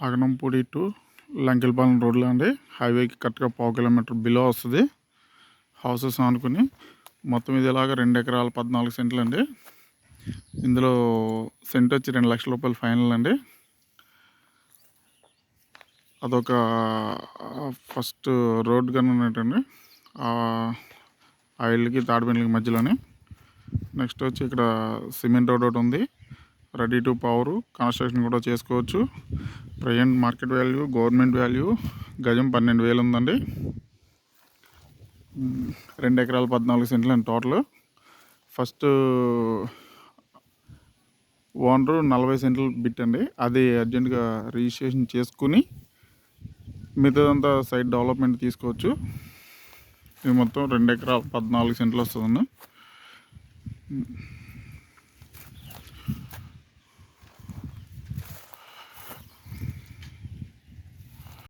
Aganampudi to Lankelapalem రోడ్లో అండి. హైవేకి కరెక్ట్గా పావు కిలోమీటర్ బిలో వస్తుంది. హౌసెస్ అనుకుని మొత్తం ఇది ఇలాగ రెండు ఎకరాల పద్నాలుగు సెంట్లు అండి. ఇందులో సెంట్ వచ్చి రెండు లక్షల రూపాయలు ఫైనల్ అండి. అదొక ఫస్ట్ రోడ్ కానీ ఉన్నట్టండి. ఆ ఇల్లుకి తాడిపెండ్లకి మధ్యలోనే. నెక్స్ట్ వచ్చి ఇక్కడ సిమెంట్ రోడ్ ఒకటి ఉంది. Ready to power. కన్స్ట్రక్షన్ కూడా చేసుకోవచ్చు. Present market value government value గజం పన్నెండు వేలు ఉందండి. రెండు ఎకరాల పద్నాలుగు సెంట్లు అండి టోటల్ ఫస్ట్ ఓనరు నలభై సెంట్లు బిట్ అండి. అది అర్జెంటుగా రిజిస్ట్రేషన్ చేసుకుని మిగతాదంతా సైట్ డెవలప్మెంట్ తీసుకోవచ్చు. ఇది మొత్తం రెండు ఎకరాల పద్నాలుగు సెంట్లు వస్తుందండి.